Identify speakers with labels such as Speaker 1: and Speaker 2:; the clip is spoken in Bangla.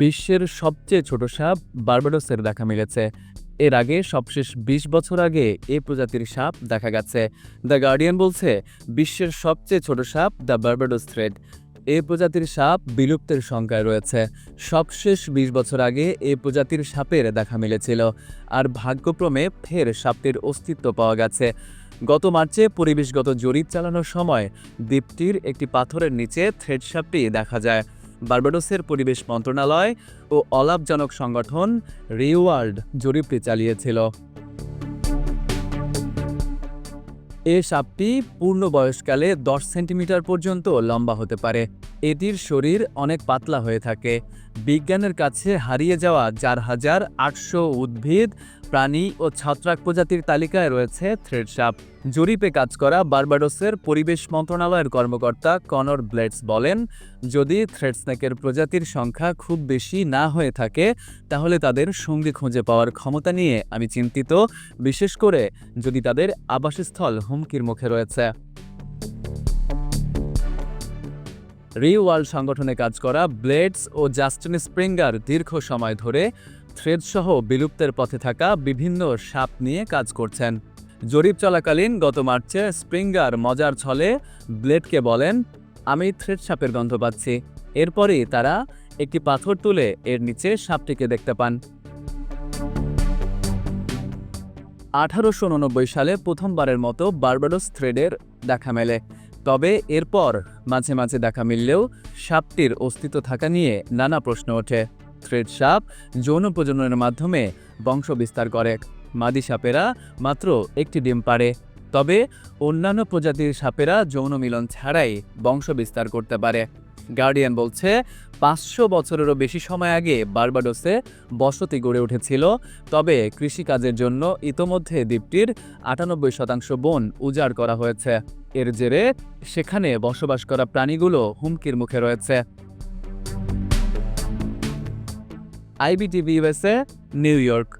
Speaker 1: বিশ্বের সবচেয়ে ছোট সাপ বার্বাডোসের দেখা মিলেছে। এর আগে সবশেষ ২০ বছর আগে এ প্রজাতির সাপ দেখা গেছে। দ্য গার্ডিয়ান বলছে, বিশ্বের সবচেয়ে ছোট সাপ দ্য বার্বাডোস থ্রেড। এ প্রজাতির সাপ বিলুপ্তের সংখ্যায় রয়েছে। সবশেষ ২০ বছর আগে এ প্রজাতির সাপের দেখা মিলেছিল। আর ভাগ্যক্রমে ফের সাপটির অস্তিত্ব পাওয়া গেছে। গত মার্চে পরিবেশগত জরিপ চালানোর সময় দ্বীপটির একটি পাথরের নিচে থ্রেড সাপটি দেখা যায়। বার্বাডোসের পরিবেশ মন্ত্রণালয় ও অলাভজনক সংগঠন রিওয়ার্ল্ড জরিপটি চালিয়েছিল। এ সাপটি পূর্ণ বয়সকালে দশ সেন্টিমিটার পর্যন্ত লম্বা হতে পারে। এটির শরীর অনেক পাতলা হয়ে থাকে। বিজ্ঞানের কাছে হারিয়ে যাওয়া চার হাজার আটশো উদ্ভিদ, প্রাণী ও ছত্রাক প্রজাতির তালিকায় রয়েছে থ্রেড সাপ। জরিপে কাজ করা বার্বাডোসের পরিবেশ মন্ত্রণালয়ের কর্মকর্তা কনর ব্লেডস বলেন, যদি থ্রেড স্নেকের প্রজাতির সংখ্যা খুব বেশি না হয়ে থাকে, তাহলে তাদের সঙ্গী খুঁজে পাওয়ার ক্ষমতা নিয়ে আমি চিন্তিত। বিশেষ করে যদি তাদের আবাসস্থল হুমকির মুখে রয়েছে। রিওয়ার্ল্ড সংগঠনে কাজ করা ব্লেডস ও জাস্টিন স্প্রিঙ্গার দীর্ঘ সময় ধরে থ্রেডসহ বিলুপ্তের পথে থাকা বিভিন্ন সাপ নিয়ে কাজ করছেন। জরিপ চলাকালীন গত মার্চে স্প্রিঙ্গার মজার ছলে ব্লেডকে বলেন, আমি থ্রেড সাপের গন্ধ পাচ্ছি। এরপরই তারা একটি পাথর তুলে এর নিচে সাপটিকে দেখতে পান। আঠারোশো উননব্বই সালে প্রথমবারের মতো বার্বাডোস থ্রেডের দেখা মেলে। তবে এরপর মাঝে মাঝে দেখা মিললেও সাপটির অস্তিত্ব থাকা নিয়ে নানা প্রশ্ন ওঠে। থ্রেড সাপ যৌন প্রজননের মাধ্যমে বংশ বিস্তার করে। মাদি সাপেরা মাত্র একটি ডিম পারে তবে অন্যান্য প্রজাতির সাপেরা যৌন মিলন ছাড়াই বংশ বিস্তার করতে পারে। গার্ডিয়ান বলছে, পাঁচশো বছরেরও বেশি সময় আগে বার্বাডোসে বসতি গড়ে উঠেছিল, তবে কৃষিকাজের জন্য ইতোমধ্যে দ্বীপটির আটানব্বই শতাংশ বন উজাড় করা হয়েছে। এর জেরে সেখানে বসবাস করা প্রাণীগুলো হুমকির মুখে রয়েছে। IBTV USA New York.